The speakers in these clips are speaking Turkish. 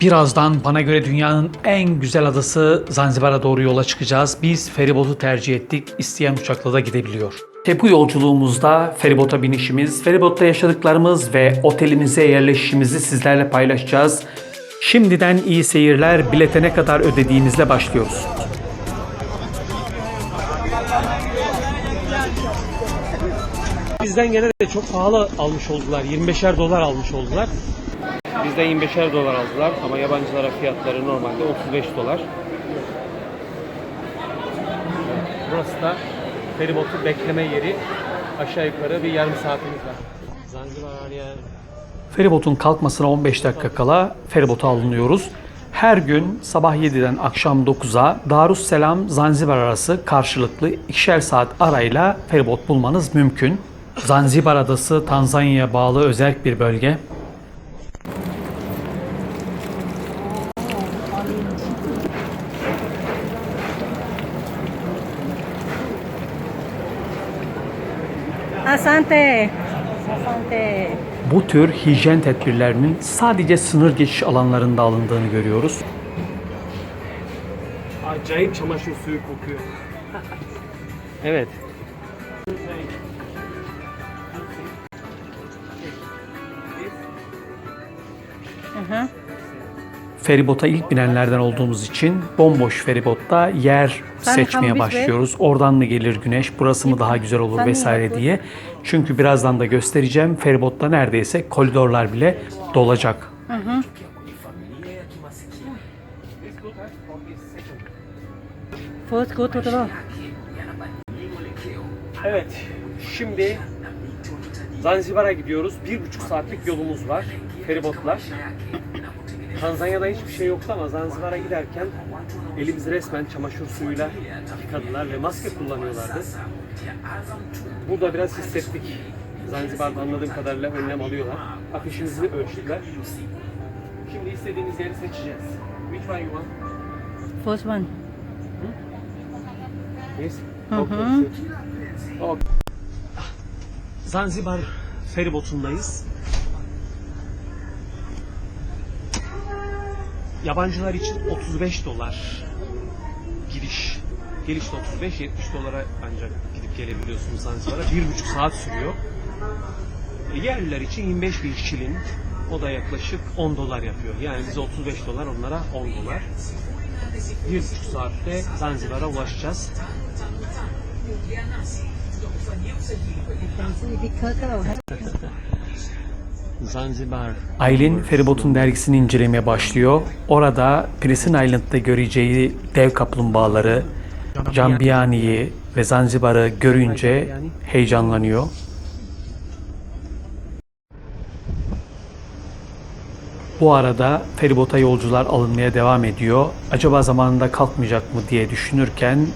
Birazdan bana göre dünyanın en güzel adası Zanzibar'a doğru yola çıkacağız. Biz feribotu tercih ettik. İsteyen uçakla da gidebiliyor. Ve bu yolculuğumuzda feribota binişimiz, feribotta yaşadıklarımız ve otelimize yerleşişimizi sizlerle paylaşacağız. Şimdiden iyi seyirler. Bilete ne kadar ödediğinizle başlıyoruz. Bizden gene de çok pahalı almış oldular. 25'er dolar almış oldular. Bizden 25'er dolar aldılar ama yabancılara fiyatları normalde 35 dolar. Burası da feribotu bekleme yeri. Aşağı yukarı bir yarım saatimiz var. Zanzibar Arya Feribotun kalkmasına 15 dakika kala feribota alınıyoruz. Her gün sabah 7'den akşam 9'a Darusselam Zanzibar arası karşılıklı ikişer saat arayla feribot bulmanız mümkün. Zanzibar adası Tanzanya'ya bağlı özerk bir bölge. Asante. Asante. Bu tür hijyen tedbirlerinin sadece sınır geçiş alanlarında alındığını görüyoruz. acayip çamaşır suyu kokuyor. evet. Aha. Feribota ilk binenlerden olduğumuz için bomboş feribotta yer Sen seçmeye başlıyoruz. Oradan mı gelir güneş, burası mı daha güzel olur Sen vesaire diye. Çünkü birazdan da göstereceğim feribotta neredeyse koridorlar bile dolacak. The road. Evet, şimdi Zanzibar'a gidiyoruz. Bir buçuk saatlik yolumuz var. Feribotlar. Tanzanya'da hiçbir şey yoktu ama Zanzibar'a giderken elimizi resmen çamaşır suyuyla yıkadılar ve maske kullanıyorlardı. Burada biraz hissettik. Zanzibar'da anladığım kadarıyla önlem alıyorlar. Ateşimizi ölçtüler. Şimdi istediğimiz yeri seçeceğiz. Which one you want? First one. Yes. Hı Okay. hı. Okay. Zanzibar feribotundayız. Yabancılar için 35 dolar giriş. Geliş de 35, 70 dolara ancak gidip gelebiliyorsunuz Zanzibar'a. Bir buçuk saat sürüyor. E, Yerliler için 25 bin şilin. O da yaklaşık 10 dolar yapıyor. Yani bize 35 dolar, onlara 10 dolar. Bir buçuk saatte Zanzibar'a ulaşacağız. Zanzibar. Aylin feribotun dergisini incelemeye başlıyor. Orada Prison Island'da göreceği dev kaplumbağaları, Cambiani'yi ve Zanzibar'ı görünce heyecanlanıyor. Bu arada feribota yolcular alınmaya devam ediyor. Acaba zamanında kalkmayacak mı diye düşünürken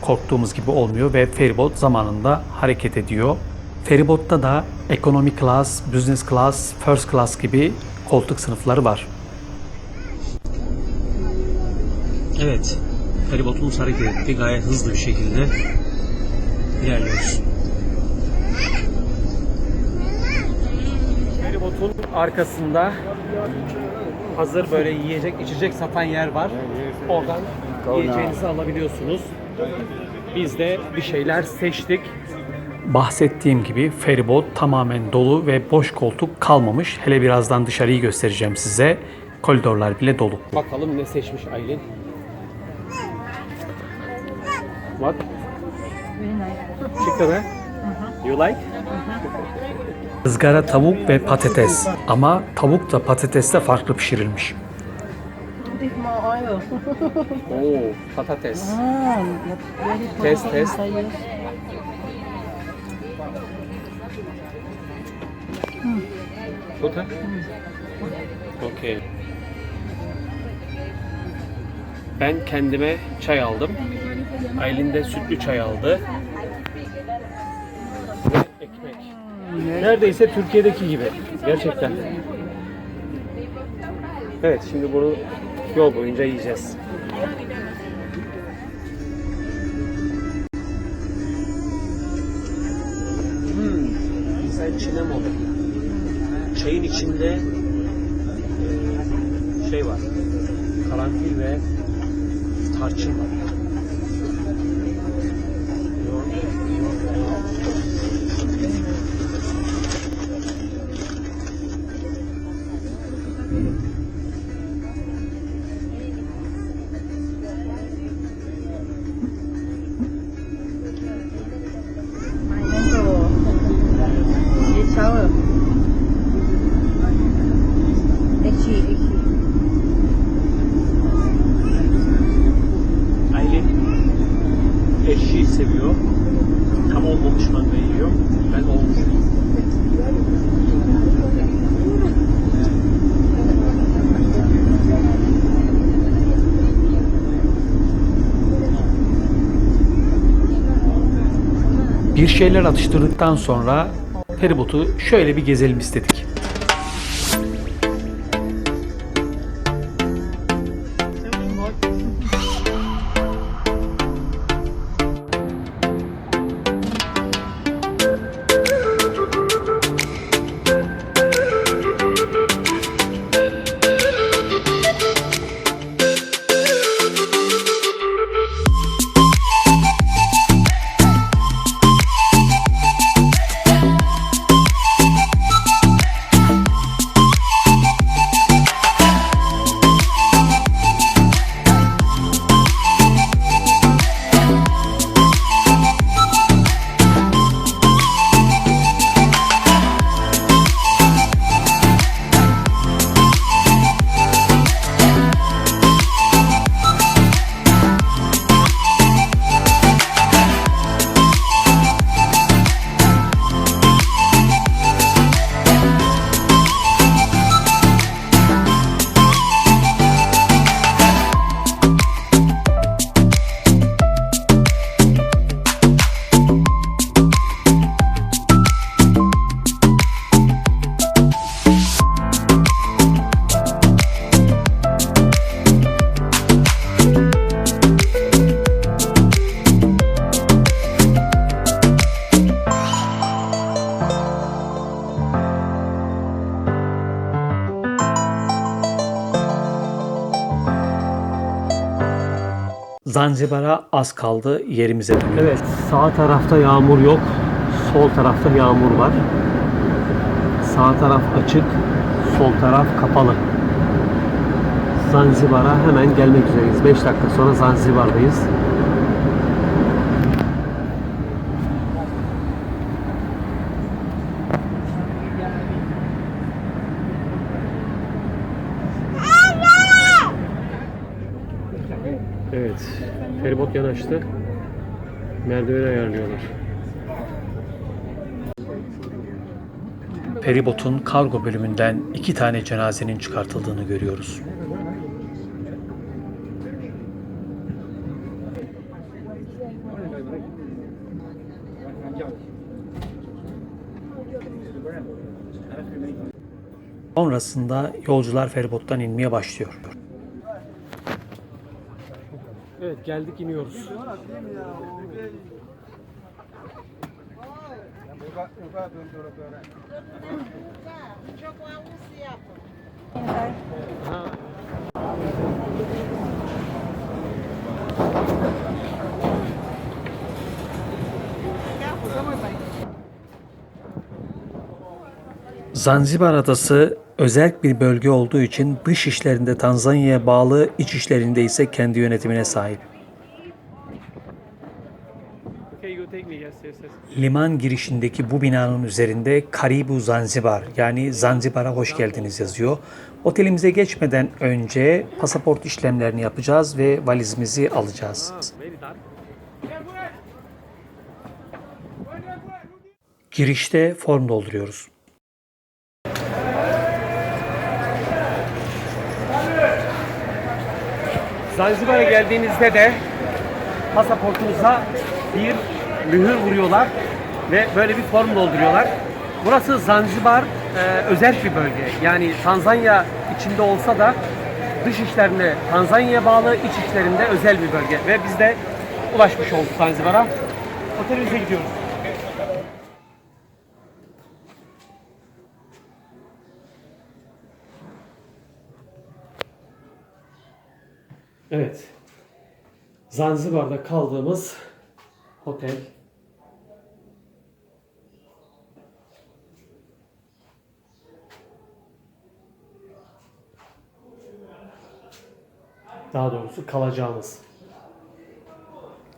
korktuğumuz gibi olmuyor ve feribot zamanında hareket ediyor. Feribotta da economy class, business class, first class gibi koltuk sınıfları var. Evet. Feribotumuz hareket etti. Gayet hızlı bir şekilde ilerliyoruz. Feribotun arkasında hazır böyle yiyecek içecek satan yer var. Oradan yiyeceğinizi alabiliyorsunuz. Biz de bir şeyler seçtik. Bahsettiğim gibi feribot tamamen dolu ve boş koltuk kalmamış. Hele birazdan dışarıyı göstereceğim size. Koridorlar bile dolu. Bakalım ne seçmiş Aylin. What? Chicken eh? You like? Izgara tavuk ve patates. Ama tavuk da patates de farklı pişirilmiş. Oo, patates. Ah, Test, test. Yes. Good huh? Okay. Ben kendime çay aldım. Aylin de sütlü çay aldı. Ve ekmek. Neredeyse Türkiye'deki gibi. Gerçekten. Evet şimdi bunu yol boyunca yiyeceğiz. Güzel çinem oldu. Çayın içinde şey var. Karanfil ve tarçın var. Bir şeyler atıştırdıktan sonra feribotu şöyle bir gezelim istedik. Zanzibar'a az kaldı yerimize dönüyoruz. Evet, sağ tarafta yağmur yok, sol tarafta yağmur var. Sağ taraf açık, sol taraf kapalı. Zanzibar'a hemen gelmek üzereyiz. 5 dakika sonra Zanzibar'dayız. Feribot yanaştı. Merdiven ayarlıyorlar. Feribotun kargo bölümünden iki tane cenazenin çıkartıldığını görüyoruz. Sonrasında yolcular feribottan inmeye başlıyor. Evet, geldik iniyoruz. Zanzibar adası özel bir bölge olduğu için dış işlerinde Tanzanya'ya bağlı, iç işlerinde ise kendi yönetimine sahip. Liman girişindeki bu binanın üzerinde Karibu Zanzibar yani Zanzibar'a hoş geldiniz yazıyor. Otelimize geçmeden önce pasaport işlemlerini yapacağız ve valizimizi alacağız. Girişte form dolduruyoruz. Zanzibar'a geldiğinizde de pasaportunuza bir mühür vuruyorlar ve böyle bir form dolduruyorlar. Burası Zanzibar e, özel bir bölge. Yani Tanzanya içinde olsa da dış işlerinde Tanzanya'ya bağlı, iç işlerinde özel bir bölge. Ve biz de ulaşmış olduk Zanzibar'a. Otelimize gidiyoruz. Evet. Zanzibar'da kaldığımız otel. Daha doğrusu kalacağımız.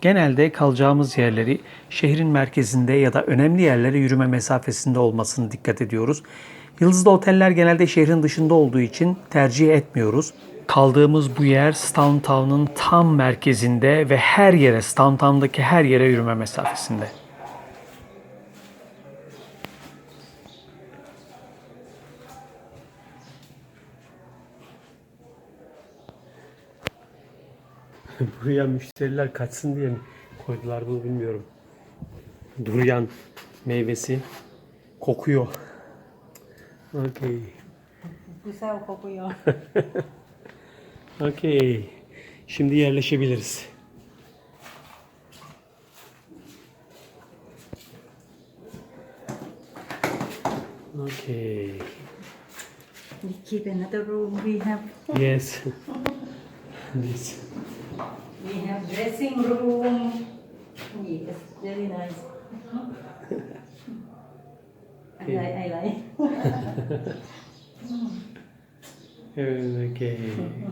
Genelde kalacağımız yerleri şehrin merkezinde ya da önemli yerlere yürüme mesafesinde olmasını dikkat ediyoruz. Yıldızlı oteller genelde şehrin dışında olduğu için tercih etmiyoruz. Kaldığımız bu yer Stone Town'un tam merkezinde ve her yere, Stone Town'daki her yere yürüme mesafesinde. Buraya müşteriler kaçsın diye mi koydular bunu bilmiyorum. Durian meyvesi kokuyor. Okey. Pusau kokuyor. Okey. Şimdi yerleşebiliriz. Okay. We keep another room. We have Yes. This. we have dressing room. Yes, very nice. I Okay. like. I like. Okay.